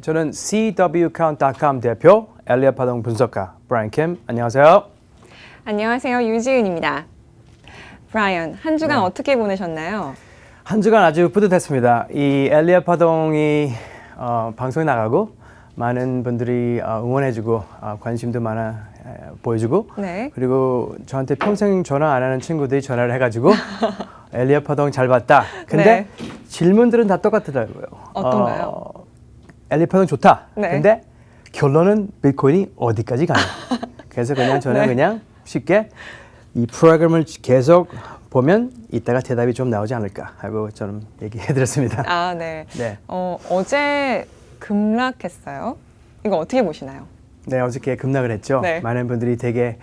저는 CWCount.com 대표 엘리엇 파동 분석가 브라이언 캠 안녕하세요. 안녕하세요. 유지은입니다. 브라이언, 한 주간 어떻게 보내셨나요? 한 주간 아주 뿌듯했습니다. 이 엘리엇 파동이 어, 방송에 나가고 많은 분들이 어, 응원해주고 어, 관심도 많아 에, 보여주고 네. 그리고 저한테 평생 전화 안 하는 친구들이 전화를 해가지고 엘리엇 파동 잘 봤다. 근데 질문들은 다 똑같더라고요. 어떤가요? 어, 파동 좋다. 네. 근데 결론은 비트코인이 어디까지 가냐. 그래서 그냥 저는 네. 그냥 쉽게 이 프로그램을 계속 보면 이따가 대답이 좀 나오지 않을까 하고 저는 얘기해드렸습니다. 아, 네. 네. 어, 어제 급락했어요. 이거 어떻게 보시나요? 네, 어저께 급락을 했죠. 네. 많은 분들이 되게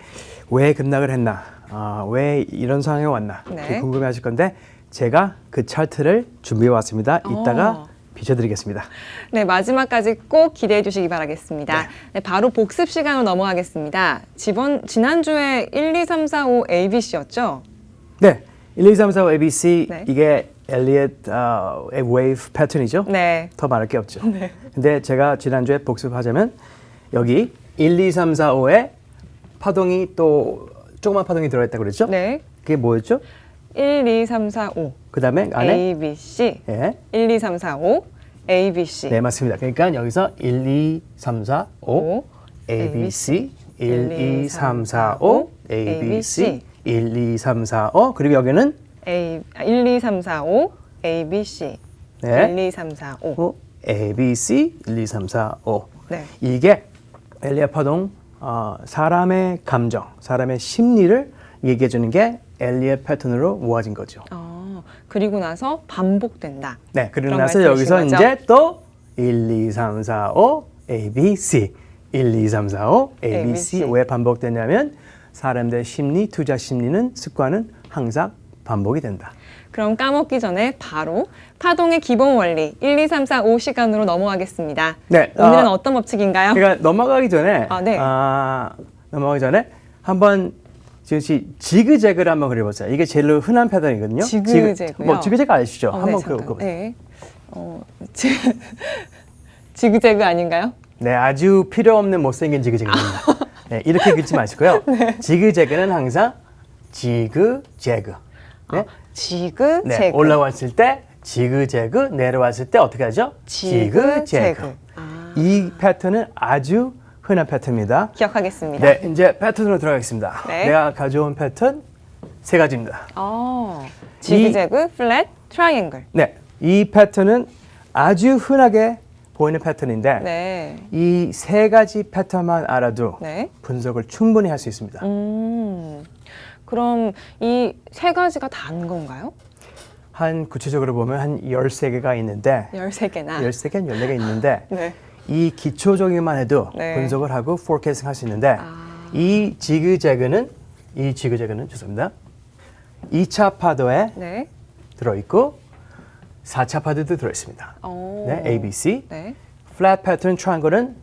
왜 급락을 했나, 아, 왜 이런 상황에 왔나 네. 궁금해하실 건데 제가 그 차트를 준비해 왔습니다. 이따가 어. 비춰드리겠습니다. 네, 마지막까지 꼭 기대해 주시기 바라겠습니다. 네, 바로 복습 시간으로 넘어가겠습니다. 지번, 지난주에 1, 2, 3, 4, 5 ABC였죠? 네, 1, 2, 3, 4, 5 ABC 네. 이게 엘리엇 어, 웨이브 패턴이죠. 네. 더 말할 게 없죠. 근데 제가 지난주에 복습하자면 여기 1, 2, 3, 4, 5에 파동이 또 조그만 파동이 들어있다고 그랬죠? 네. 그게 뭐였죠? 1, 2, 3, 4, 5 그 다음에 안에 ABC 예. 1, 2, 3, 4, 5 ABC 네, 맞습니다. 그러니까 여기서 1, 2, 3, 4, 5, 오, ABC, 1, 2, 3, 4, 5, ABC, 1, 2, 3, 4, 5, 그리고 여기는? A, 아, 1, 2, 3, 4, 5 ABC 네. 1, 2, 3, 4, 5 어, ABC, 1, 2, 3, 4, 5. 네. 이게 엘리아 파동 어, 사람의 감정, 사람의 심리를 얘기해 주는 게 엘리아 패턴으로 모아진 거죠. 어, 그리고 나서 반복된다. 네, 그런 나서 여기서 거죠? 이제 또 1, 2, 3, 4, 5, A, B, C. 1, 2, 3, 4, 5, A, B, C. 왜 반복되냐면 사람들의 심리, 투자 심리는 습관은 항상 반복이 된다. 그럼 까먹기 전에 바로 파동의 기본 원리 1, 2, 3, 4, 5 시간으로 넘어가겠습니다. 네, 오늘은 어, 어, 떤 법칙인가요? 그러니까 넘어가기 전에 아, 네. 아, 넘어가기 전에 한번 지금 씨 지그재그를 한번 그려보세요. 이게 제일 흔한 패턴이거든요. 지그재그요? 지그, 뭐 지그재그 아시죠? 어, 네, 한번 잠깐. 그려보세요. 네. 어, 지, 지그재그 아닌가요? 네, 아주 필요 없는 못생긴 지그재그입니다. 네, 이렇게 긁지 마시고요. 네. 지그재그는 항상 지그재그. 네, 지그재그. 네 올라왔을 때 지그재그, 내려왔을 때 어떻게 하죠? 지그재그. 아. 이 패턴은 아주 흔한 패턴입니다. 기억하겠습니다. 네, 이제 패턴으로 들어가겠습니다. 네. 내가 가져온 패턴 세 가지입니다. 어, 지그재그, 플랫, 트라이앵글. 네, 이 패턴은 아주 흔하게 보이는 패턴인데 네. 이 세 가지 패턴만 알아도 네. 분석을 충분히 할 수 있습니다. 음. 그럼 이 세 가지가 다인 건가요? 한 구체적으로 보면 한 13개가 있는데 13개나. 13개, 14개 있는데 네. 이 기초적인만 해도 네. 분석을 하고 포캐스팅 할수 있는데 아. 이 지그재그는 이 지그재그는 죄송합니다. 2차 파도에 네. 들어있고 4차 파도도 들어있습니다. 어. 네, A, B, C. 네. 플랫 패턴 트라이앵글은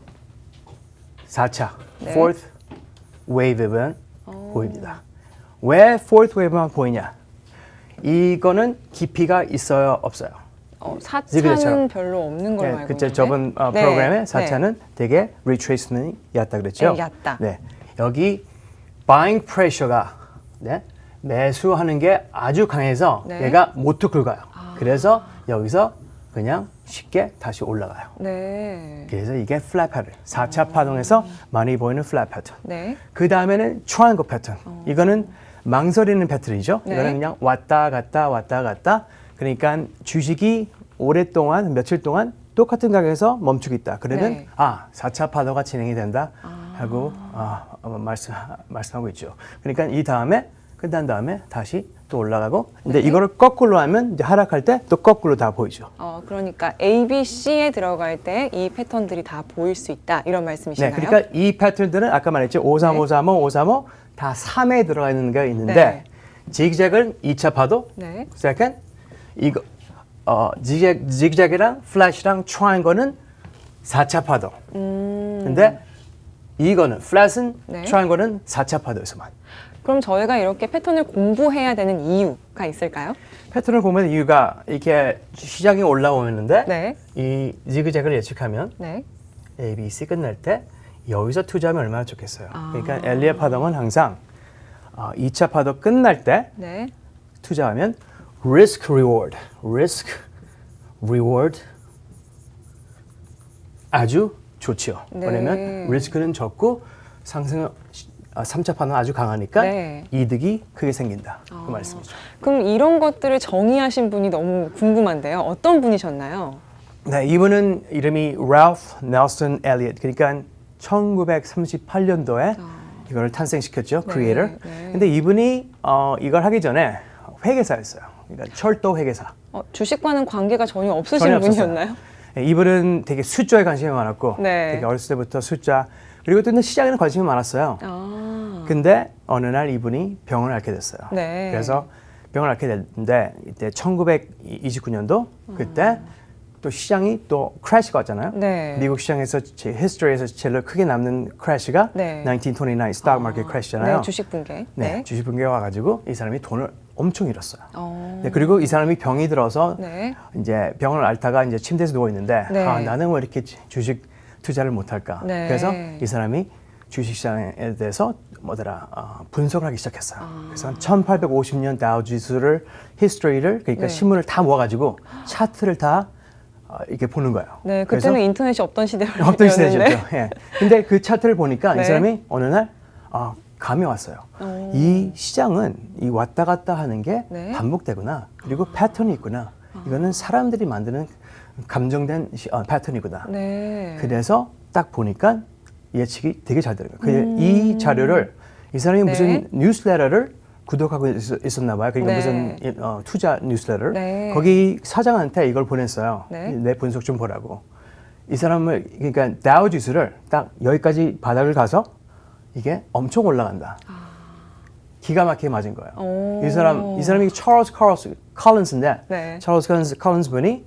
4차, 네. fourth wave만 보입니다. 왜 fourth wave만 보이냐? 이거는 깊이가 있어요, 없어요? 어, 지그재그처럼. 4차는 별로 없는 걸로 네, 알고 그때 있는데. 저번 어, 네, 프로그램에 네. 4차는 되게 retracement이 얕다 그랬죠? 네, 얕다. 네, 여기 buying pressure가 네, 매수하는 게 아주 강해서 네. 아. 얘가 못 긁어요. 그래서 여기서 그냥 쉽게 다시 올라가요. 네. 그래서 이게 플랫 패턴. 4차 파동에서 많이 보이는 플랫 패턴. 네. 그 다음에는 트라이앵글 패턴. 이거는 망설이는 패턴이죠. 네. 이거는 그냥 왔다 갔다 왔다 갔다. 그러니까 주식이 오랫동안 며칠 동안 똑같은 가격에서 멈추고 있다. 그러면 네. 아 4차 파도가 진행이 된다 하고 아, 어, 말씀 말씀하고 있죠. 그러니까 이 다음에 끝난 다음에 다시 또 올라가고. 근데 네. 이거를 거꾸로 하면 이제 하락할 때 또 거꾸로 다 보이죠. 어, 그러니까 A, B, C에 들어갈 때 이 패턴들이 다 보일 수 있다. 이런 네, 말씀이신가요? 그러니까 이 패턴들은 아까 말했죠. 535, 네. 535, 535다 3에 들어가 있는 게 있는데 네. 지그재그는 2차 파도, 네. second 이거 어 지그재그, 지그재그랑 플래시랑 트라이앵글은 4차 파도. 음. 근데 이거는 플랫은 네. 트라이앵글은 4차 파도에서만. 그럼 저희가 이렇게 패턴을 공부해야 되는 이유가 있을까요? 패턴을 보면 이유가 이렇게 시장이 올라오는데 네. 이 지그재그를 예측하면 네. A, B, C 끝날 때 여기서 투자하면 얼마나 좋겠어요. 아. 그러니까 엘리엇 파동은 항상 어, 2차 파동 끝날 때 네. 투자하면 risk reward, risk reward 아주 좋지요. 네. 왜냐면 리스크는 적고 상승 아, 3차 파는 아주 강하니까 네. 이득이 크게 생긴다. 아. 그 말씀이죠. 그럼 이런 것들을 정의하신 분이 너무 궁금한데요. 어떤 분이셨나요? 네, 이분은 이름이 Ralph Nelson Elliott. 그러니까 1938년도에 이걸 탄생시켰죠, 네, 크리에이터. 네. 근데 이분이 어, 이걸 하기 전에 회계사였어요. 그러니까 철도 회계사. 어, 주식과는 관계가 전혀 없으신 전혀 없었어요. 분이었나요? 네, 이분은 되게 숫자에 관심이 많았고 네. 되게 어렸을 때부터 숫자 그리고 또 시장에는 관심이 많았어요. 아. 근데 어느 날 이분이 병을 앓게 됐어요. 네. 그래서 병을 앓게 됐는데 이때 1929년도 그때 또 시장이 또 크래시가 왔잖아요. 네. 미국 시장에서 제 히스토리에서 제일 크게 남는 크래시가 네. 1929 스탁 마켓 크래시잖아요. 네, 주식 붕괴. 네, 주식 붕괴가 와가지고 이 사람이 돈을 엄청 잃었어요. 어. 네, 그리고 이 사람이 병이 들어서 네. 이제 병을 앓다가 이제 침대에서 누워 있는데 네. 아 나는 왜 이렇게 주- 주식 투자를 못할까? 네. 그래서 이 사람이 주식시장에 대해서 뭐더라 어, 분석을 하기 시작했어요. 아. 그래서 한 1850년 다우 지수를 히스토리를 그러니까 네. 신문을 다 모아가지고 차트를 다 어, 이렇게 보는 거예요. 네, 그때는 인터넷이 없던 시대였는데. 없던 시대였죠. 예. 근데 그 차트를 보니까 네. 이 사람이 어느 날 아, 감이 왔어요. 오. 이 시장은 이 왔다 갔다 하는 게 네. 반복되구나. 그리고 패턴이 있구나. 이거는 사람들이 만드는 감정된 시- 어, 패턴이구나. 네. 그래서 딱 보니까 예측이 되게 잘 되는 거예요. 그이 자료를 이 사람이 음. 네. 무슨 뉴스레터를 구독하고 있, 었나 봐요. 그러니까 네. 무슨 어, 투자 뉴스레터. 네. 거기 사장한테 이걸 보냈어요. 네. 내 분석 좀 보라고. 이 사람을 그러니까 다우 지수를 딱 여기까지 바닥을 가서 이게 엄청 올라간다. 기가 막히게 맞은 거예요. 아. 오. 이 사람 이 사람이 찰스 컬스 컬린스인데 네. 찰스 컬린스 컬린스 분이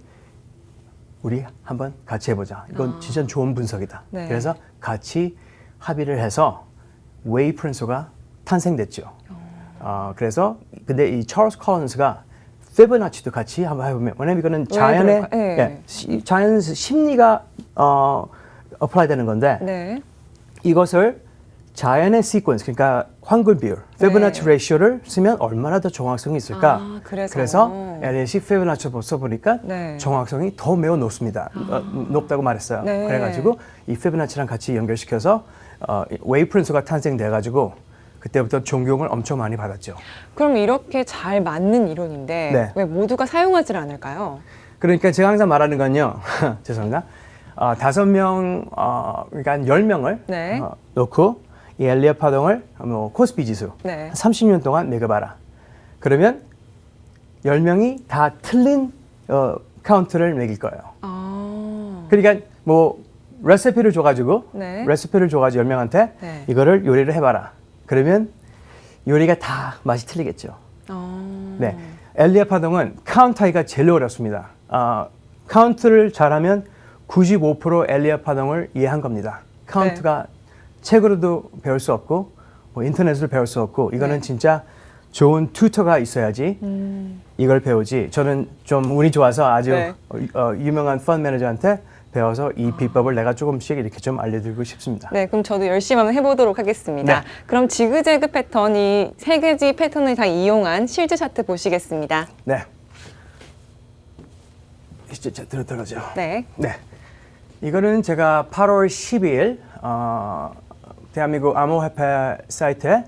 우리 한번 같이 해보자. 이건 진짜 좋은 분석이다. 아. 네. 그래서 같이 합의를 해서 웨이 프린스가 탄생됐죠. 어, 그래서 근데 이 찰스 컬린스가 피보나치도 같이 한번 해보면 왜냐면 이거는 자연의 들어가- 예. 예, 시- 자연 심리가 어 어플라이 되는 건데 네. 이것을 자연의 시퀀스 그러니까 환골 비율 피보나치 네. 레이쇼를 쓰면 얼마나 더 정확성이 있을까? 아, 그래서. 그래서 LNC 피보나치 써보니까 네. 정확성이 더 매우 높습니다. 어, 높다고 말했어요. 네. 그래가지고 이 피보나치랑 같이 연결시켜서 어, 웨이 프린스가 탄생돼가지고 그때부터 존경을 엄청 많이 받았죠. 그럼 이렇게 잘 맞는 이론인데 네. 왜 모두가 사용하지 않을까요? 그러니까 제가 항상 말하는 건요. 죄송합니다. 어, 다섯 명, 어, 그러니까 한 열 명을 네. 어, 놓고 이 엘리엇 파동을 뭐 코스피 지수 네. 한 30년 동안 매겨봐라. 그러면 열 명이 다 틀린 어, 카운트를 매길 거예요. 아. 그러니까 뭐 레시피를 줘가지고 네. 레시피를 줘가지고 열 명한테 네. 이거를 요리를 해봐라. 그러면 요리가 다 맛이 틀리겠죠. 아. 네. 엘리엇 파동은 카운트하기가 제일 어렵습니다. 아, 카운트를 잘하면 95% 엘리엇 파동을 이해한 겁니다. 카운트가 책으로도 배울 수 없고 뭐 인터넷으로 배울 수 없고 이거는 네. 진짜 좋은 튜터가 있어야지 음. 이걸 배우지. 저는 좀 운이 좋아서 아주 네. 어, 어, 유명한 펀 매니저한테 배워서 이 비법을 내가 조금씩 이렇게 좀 알려드리고 싶습니다. 네, 그럼 저도 열심히 한번 해보도록 하겠습니다. 네. 그럼 지그재그 패턴이 세 개지 패턴을 다 이용한 실제 차트 보시겠습니다. 네. 자, 들어 들어가죠. 네. 네. 이거는 제가 8월 12일 어, 대한민국 암호화폐 사이트에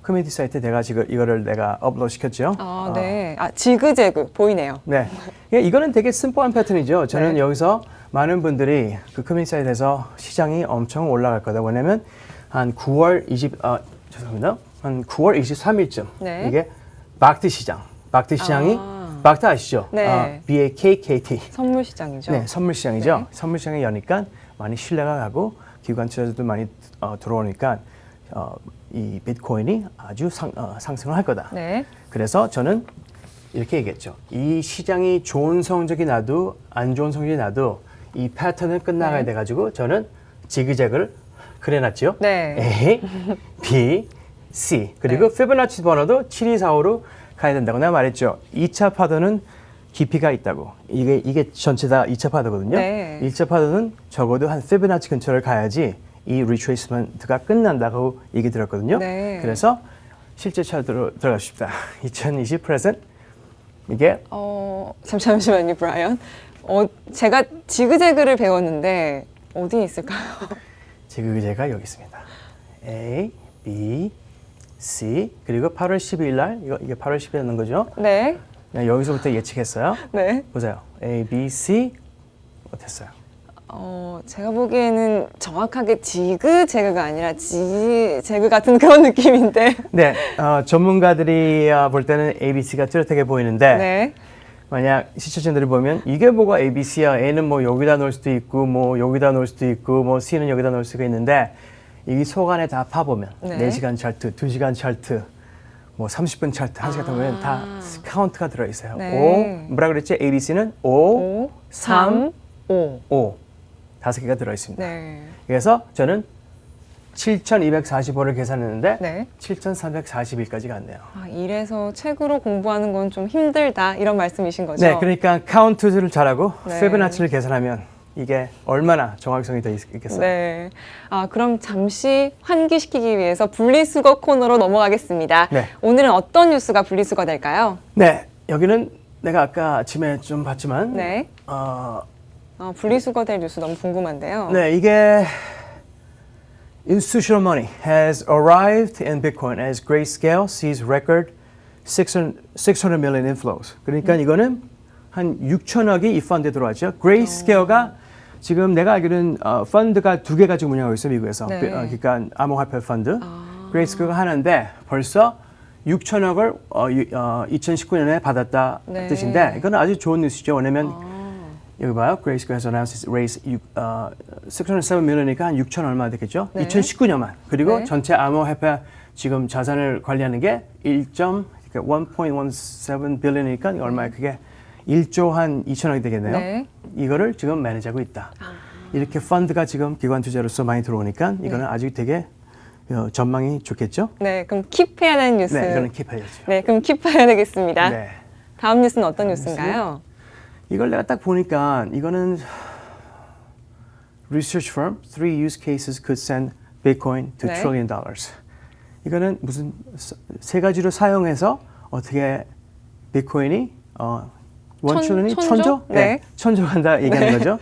커뮤니티 사이트에 내가 지금 이거를 내가 업로드 시켰죠. 아, 네. 아, 지그재그 보이네요. 네. 예, 이거는 되게 심플한 패턴이죠. 저는 네. 여기서 많은 분들이 그 커뮤니티 사이트에서 시장이 엄청 올라갈 거다. 왜냐면 한 9월 20, 아, 죄송합니다. 한 9월 23일쯤 네. 이게 박트 시장. 박트 시장이 아. 박트 아시죠? 네. 아, B-A-K-K-T. 선물 시장이죠. 네, 선물 시장이죠. 네. 선물 시장이 여니까 많이 신뢰가 가고 기관 투자자도 많이 어, 들어오니까 어, 이 비트코인이 아주 상, 어, 상승을 할 거다. 네. 그래서 저는 이렇게 얘기했죠. 이 시장이 좋은 성적이 나도 안 좋은 성적이 나도 이 패턴은 끝나가야 네. 돼가지고 저는 지그재그를 그려놨죠. 네. A, B, C 그리고 피보나치 번호도 7245로 가야 된다고 내가 말했죠. 2차 파도는 깊이가 있다고. 이게 이게 전체 다 2차 파도거든요. 네. 1차 파도는 적어도 한 피보나치 근처를 가야지 이 리트레이스먼트가 끝난다고 얘기 들었거든요. 네. 그래서 실제 차트로 들어갑시다. 2020 프레젠트 이게 어, 잠시만요, 브라이언. 어, 제가 지그재그를 배웠는데 어디 있을까요? 지그재가 여기 있습니다. A, B, C 그리고 8월 12일 날 이거 이게 8월 10일 는 거죠. 네, 그냥 여기서부터 예측했어요. 네. 보세요. A, B, C 어땠어요? 어, 제가 보기에는 정확하게 지그재그가 아니라 지재그 같은 그런 느낌인데. 네, 어, 전문가들이 어, 볼 때는 A, B, C가 뚜렷하게 보이는데 네. 만약 시청자들이 보면 이게 뭐가 A, B, C야? A는 뭐 여기다 놓을 수도 있고 뭐 여기다 놓을 수도 있고 뭐 C는 여기다 놓을 수가 있는데 이속 안에 다 파보면 네. 4시간 차트, 2시간 차트, 뭐 30분 차트, 1시간 보면 다 카운트가 들어있어요. 아. 네. O, 뭐라 그랬지? A, B, C는 5, 5, 3, 3, 5. 5 다섯 개가 들어있습니다. 네. 그래서 저는 7,245를 계산했는데 네. 7,341까지 갔네요. 아, 이래서 책으로 공부하는 건 좀 힘들다 이런 말씀이신 거죠? 네, 그러니까 카운트를 잘하고 네. 피보나치를 계산하면 이게 얼마나 정확성이 더 있- 있겠어요. 네. 아, 그럼 잠시 환기시키기 위해서 분리수거 코너로 넘어가겠습니다. 네. 오늘은 어떤 뉴스가 분리수거 될까요? 네, 여기는 내가 아까 아침에 좀 봤지만 네. 어, 어, 분리수거 될 뉴스 너무 궁금한데요. 네, 이게 institutional money has arrived in Bitcoin as Grayscale sees record 600, 600 million inflows. 그러니까 이거는 한 6천억이 이 펀드에 들어왔죠. Grayscale가 지금 내가 알기로는 어, 펀드가 두 개가 지금 운영하고 있어요 미국에서. 네. 비- 어, 그러니까 암호화폐 펀드. Grayscale가 하나인데 벌써 6천억을 어, 유- 어, 2019년에 받았다 네. 뜻인데 이거는 아주 좋은 뉴스죠. 왜냐면 여기 봐요. Grayscale has announced raise 6, 어, 607 million이니까 한 6천 얼마 되겠죠? 네. 2019년만. 그리고 네. 전체 암호화폐 지금 자산을 관리하는 게 1. 그러니까 1.17 billion이니까 얼마야? 그게 1조 한 2천억이 되겠네요. 네. 이거를 지금 매니지하고 있다. 이렇게 펀드가 지금 기관 투자로서 많이 들어오니까 이거는 아주 되게 어, 전망이 좋겠죠? 네, 그럼 킵해야 되는 뉴스. 네, 이거는 킵해야죠. 네, 그럼 킵해야 되겠습니다. 네. 다음 뉴스는 어떤 뉴스인가요? 이걸 내가 딱 보니까 이거는 research firm three use cases could send Bitcoin to 네. trillion dollars. 이거는 무슨 서- 세 가지로 사용해서 어떻게 비트코인이 어, 원 천- 트릴리언이 천조? 천조? 네. 천조 간다 얘기하는 거죠.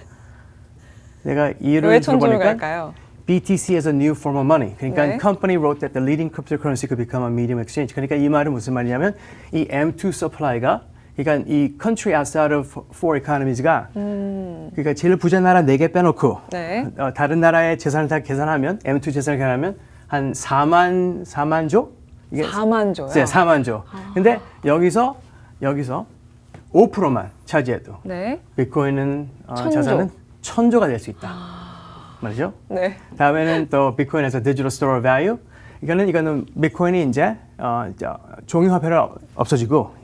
내가 이유를 왜 천조를 들어보니까 갈까요? BTC as a new form of money. 그러니까 네. company wrote that the leading cryptocurrency could become a medium exchange. 그러니까 이 말은 무슨 말이냐면 이 M2 supply가 그러니까 이 country outside of four economies가 그러니까 제일 부자 나라 네 개 빼놓고 음. 네. 어, 다른 나라의 재산을 다 계산하면 M2 재산을 계산하면 한 4만 4만 조? 이게 4만 조요. 네, 4만 조. 근데 여기서 여기서 5%만 차지해도 네. 비트코인은 어, 천조. 자산은 천조가 될 수 있다. 말이죠? 네. 다음에는 또 비트코인에서 디지털 스토어 밸류. 이거는 이거는 비트코인이 이제 어, 저, 종이 화폐를 없- 없어지고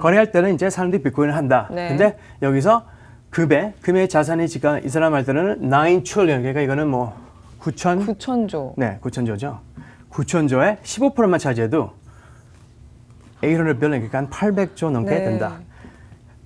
거래할 때는 이제 사람들이 비트코인을 한다. 네. 근데 여기서 금의 금의 자산이 지금 이 사람 말 때는 9 trillion 그러니까 이거는 뭐 9천 9천조. 네 9천조죠. 9천조에 15%만 차지해도 800 billion 그러니까 한 800조 넘게 네. 된다.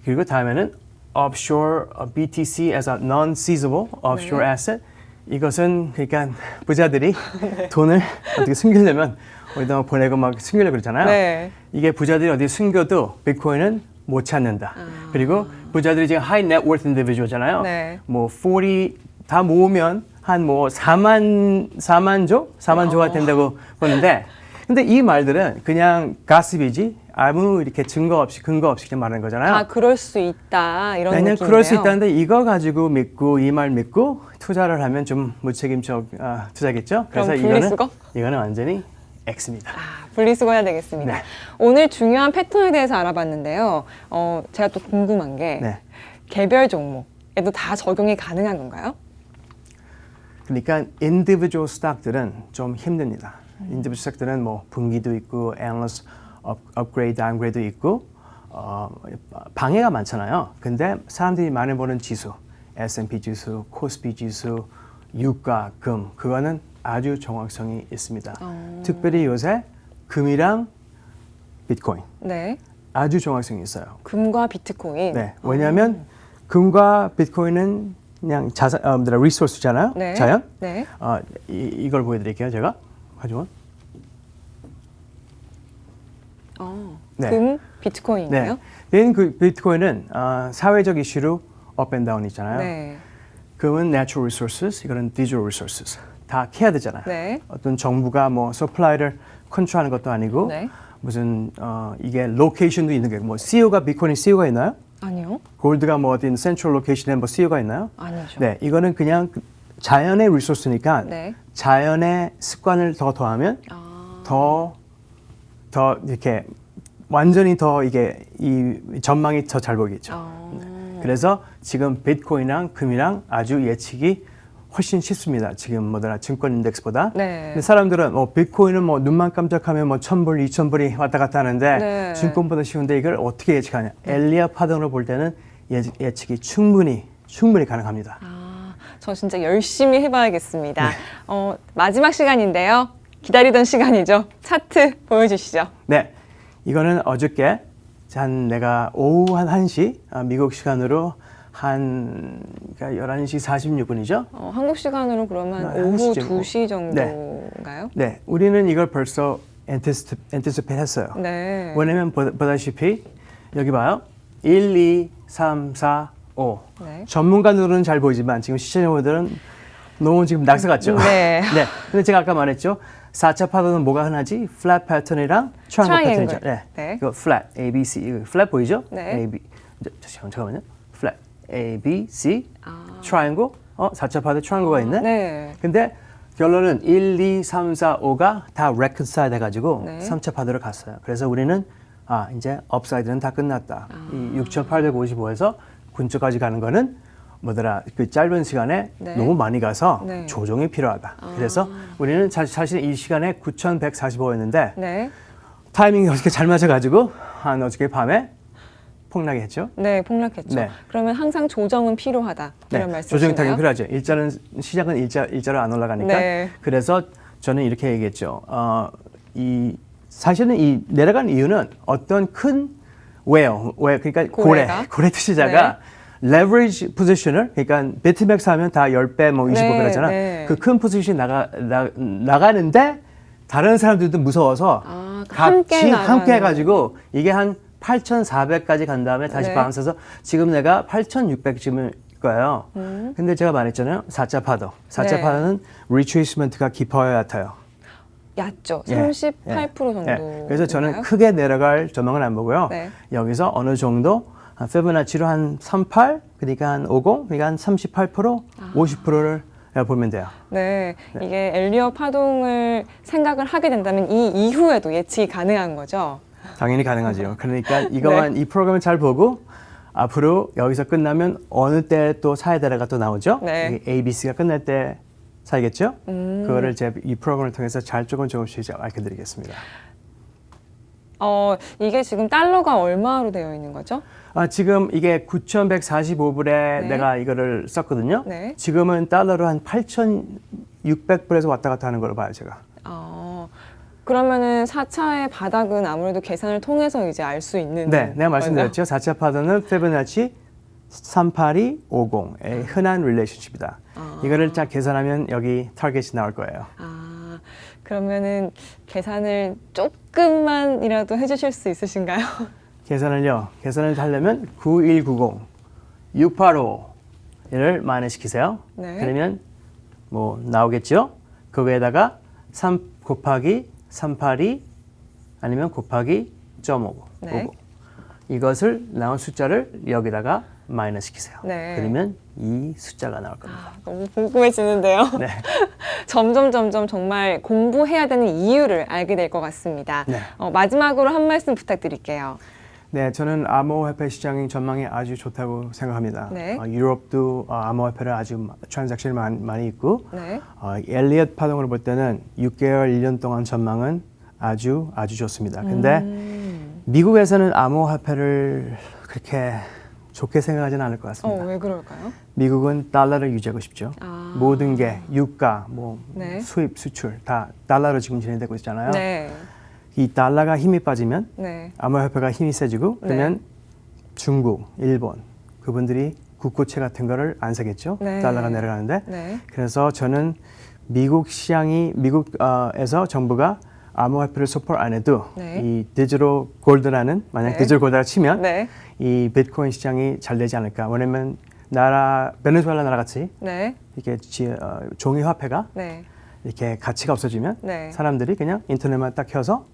그리고 다음에는 offshore 어, BTC as a non-seizable offshore 네. asset. 이것은 그러니까 부자들이 돈을 어떻게 숨기려면 어디다 막 보내고 막 숨기려고 그러잖아요. 네. 이게 부자들이 어디 숨겨도 비트코인은 못 찾는다. 아. 그리고 부자들이 지금 high net worth individual잖아요. 네. 뭐 40다 모으면 한 뭐 4만 4만 조, 4만 조가 된다고 보는데 근데 이 말들은 그냥 가스비지 아무 이렇게 증거 없이 근거 없이 그냥 말하는 거잖아요. 아, 그럴 수 있다. 이런 왜냐면 느낌이네요. 그럴 수 있다는데 이거 가지고 믿고 이 말 믿고 투자를 하면 좀 무책임적 아, 투자겠죠. 그래서 그럼 이거는 분리수거? 이거는 완전히 X입니다. 아, 분리수거해야 되겠습니다. 네. 오늘 중요한 패턴에 대해서 알아봤는데요. 어, 제가 또 궁금한 게 네. 개별 종목에도 다 적용이 가능한 건가요? 그러니까 individual 스탁들은 좀 힘듭니다. individual 스탁들은 뭐 분기도 있고 업, 업그레이드, 다운그레이드 있고 어, 방해가 많잖아요. 근데 사람들이 많이 보는 지수, S&P 지수, 코스피 지수, 유가, 금 그거는 아주 정확성이 있습니다. 어. 특별히 요새 금이랑 비트코인 네. 아주 정확성이 있어요. 금과 비트코인. 네, 왜냐하면 금과 비트코인은 그냥 자산, 어, 리소스잖아요. 네. 자연. 네. 어, 이, 이걸 보여드릴게요. 제가 가져온. 어. 네. 금 비트코인이요? 네. 얘는 그 비트코인은 어, 사회적 이슈로 업앤다운 있잖아요. 네. 금은 natural resources, 이거는 digital resources. 다 캐야 되잖아요. 네. 어떤 정부가 뭐 서플라이를 컨트롤하는 것도 아니고 네. 무슨 어, 이게 로케이션도 있는 게뭐 CEO가 비트코인 CEO가 있나요? 아니요. 골드가 뭐 어딘 센트럴 로케이션에 뭐 CEO가 있나요? 아니죠. 네, 이거는 그냥 그 자연의 리소스니까 네. 자연의 습관을 더 더하면 아. 더, 더 이렇게 완전히 더 이게 이 전망이 더 잘 보이겠죠. 어. 그래서 지금 비트코인이랑 금이랑 아주 예측이 훨씬 쉽습니다. 지금 뭐더라 증권 인덱스보다. 네. 근데 사람들은 뭐 비트코인은 뭐 눈만 깜짝하면 뭐 천불, 이천불이 왔다 갔다 하는데 네. 증권보다 쉬운데 이걸 어떻게 예측하냐? 엘리아 파동으로 볼 때는 예, 예측이 충분히 충분히 가능합니다. 아, 저 진짜 열심히 해봐야겠습니다. 네. 어, 마지막 시간인데요. 기다리던 시간이죠. 차트 보여주시죠. 네, 이거는 어저께 한 내가 오후 한 1시 아, 미국 시간으로 한 그러니까 11시 46분이죠. 어, 한국 시간으로 그러면 한 오후 시쯤. 2시 정도인가요? 네, 우리는 이걸 벌써 엔티스페 했어요. 네. 왜냐면 보- 보다시피 여기 봐요. 1, 2, 3, 4, 5. 네. 전문가들은 잘 보이지만 지금 시청자분들은 너무 지금 낙서 같죠? 네. 네. 근데 제가 아까 말했죠. 4차 파도는 뭐가 흔하지? 플랫 패턴이랑 트라이앵글 트라이앵글. 패턴이죠. 네. 네. 이거 플랫 A, B, C. 이거 플랫 보이죠? 네. A, B. 잠깐만요. 플랫 A, B, C. 아. 트라이앵글. 어, 4차 파도 트라이앵글가 있네. 네. 근데 결론은 1, 2, 3, 4, 5가 다 레크사이 돼가지고 네. 3차 파도로 갔어요. 그래서 우리는 아 이제 업사이드는 다 끝났다. 아. 이 6,855에서 9,000까지 가는 거는 뭐더라 그 짧은 시간에 네. 너무 많이 가서 네. 조정이 필요하다. 그래서 우리는 사- 사실 이 시간에 9,145였는데 네. 타이밍이 어떻게 잘 맞아가지고 한 어저께 밤에 폭락이 했죠. 네, 폭락했죠. 네. 그러면 항상 조정은 필요하다. 이런 말씀이신가요? 조정이 당연히 필요하죠. 일자는 시작은 일자 일자로 안 올라가니까. 네. 그래서 저는 이렇게 얘기했죠. 어, 이 사실은 이 내려간 이유는 어떤 큰 왜요? 왜 그러니까 고래 고래가? 고래 투자자가 leverage 포지션을 그러니까 베트맥스 하면 다 10배 뭐 25배 네. 네. 그 큰 포지션이 나가 나, 나가는데 다른 사람들도 무서워서 아, 그 같이 함께 나가는. 함께 해 가지고 이게 한 8,400까지 간 다음에 다시 네. 바운스해서 지금 내가 8,600쯤일 거예요. 근데 제가 말했잖아요. 4차 파도. 4차 음. 네. 파도는 리트레이스먼트가 깊어야 얕아요. 얕죠. 예, 38% 예, 정도. 예. 그래서 저는 크게 내려갈 전망은 안 보고요. 네. 여기서 어느 정도 한 페보나치로 한 38, 그러니까 한 50, 그러니까 한 38%, 아. 50%를 보면 돼요. 네, 이게 엘리어 파동을 생각을 하게 된다면 이 이후에도 예측이 가능한 거죠. 당연히 가능하죠. 그러니까 이거만 이 프로그램을 잘 보고 앞으로 여기서 끝나면 어느 때 또 사회대라가 또 나오죠. 네. 이 ABC가 끝날 때 사이겠죠. 음. 그거를 제가 이 프로그램을 통해서 잘 조금 조금씩 알려드리겠습니다. 어, 이게 지금 달러가 얼마로 되어 있는 거죠? 아, 지금 이게 9,145불에 네. 내가 이거를 썼거든요. 네. 지금은 달러로 한 8,600불에서 왔다 갔다 하는 걸로 봐요, 제가. 어, 그러면은 4차의 바닥은 아무래도 계산을 통해서 이제 알 수 있는 네, 내가 거죠? 말씀드렸죠. 4차 파도는 페보나치 38250의 흔한 릴레이션십이다. 아. 이거를 딱 계산하면 여기 타겟이 나올 거예요. 아, 그러면은 계산을 조금만이라도 해주실 수 있으신가요? 계산을요. 계산을 하려면 9190, 685를 만회시키세요. 네. 그러면 뭐 나오겠죠? 그거에다가 3 곱하기 382 아니면 곱하기 0.5. 네. 이것을 나온 숫자를 여기다가 마이너스 시키세요. 네. 그러면 이 숫자가 나올 겁니다. 아, 너무 궁금해지는데요. 네. 점점 점점 정말 공부해야 되는 이유를 알게 될 것 같습니다. 네. 어, 마지막으로 한 말씀 부탁드릴게요. 네, 저는 암호화폐 시장의 전망이 아주 좋다고 생각합니다. 네. 어, 유럽도 어, 암호화폐를 아주 트랜잭션이 많이, 많이 있고 네. 어, 엘리엇 파동을 볼 때는 6개월, 1년 동안 전망은 아주 아주 좋습니다. 근데 음. 미국에서는 암호화폐를 그렇게 좋게 생각하지는 않을 것 어, 같습니다. 왜 그럴까요? 미국은 달러를 유지하고 싶죠. 아. 모든 게 유가, 뭐 네. 수입, 수출 다 달러로 지금 진행되고 있잖아요. 네. 이 달러가 힘이 빠지면 네. 암호화폐가 힘이 세지고 그러면 중국, 일본 그분들이 국고채 같은 거를 안 사겠죠. 네. 달러가 내려가는데 네. 그래서 저는 미국 시장이 미국에서 정부가 암호화폐를 서포트 안 해도 네. 이 디지털 골드라는 만약 네. 디지털 골드라 치면 네. 이 비트코인 시장이 잘 되지 않을까. 왜냐면 나라 베네수엘라 나라 같이 네. 이렇게 지, 어, 종이 화폐가 네. 이렇게 가치가 없어지면 네. 사람들이 그냥 인터넷만 딱 켜서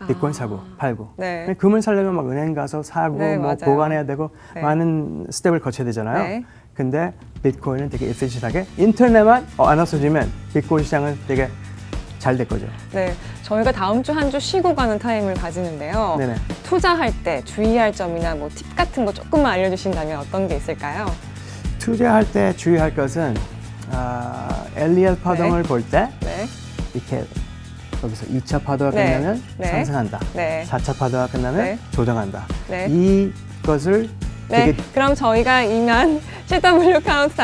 비트코인 아. 사고 팔고 네. 금을 살려면 막 은행 가서 사고 네, 뭐 맞아요. 보관해야 되고 네. 많은 스텝을 거쳐야 되잖아요. 네. 근데 비트코인은 되게 에피시하게 인터넷만 어, 안 없어지면 비트코인 시장은 되게 잘 될 거죠. 네. 저희가 다음 주 한 주 쉬고 가는 타임을 가지는데요. 네네. 투자할 때 주의할 점이나 뭐 팁 같은 거 조금만 알려주신다면 어떤 게 있을까요? 투자할 때 주의할 것은 아, LEL 파동을 볼 때 네. 이렇게 여기서 2차 파도가 네. 끝나면 네. 상승한다. 네. 4차 파도가 끝나면 네. 조정한다. 네. 이것을 네. 되게 그럼 저희가 이만 CW 카운트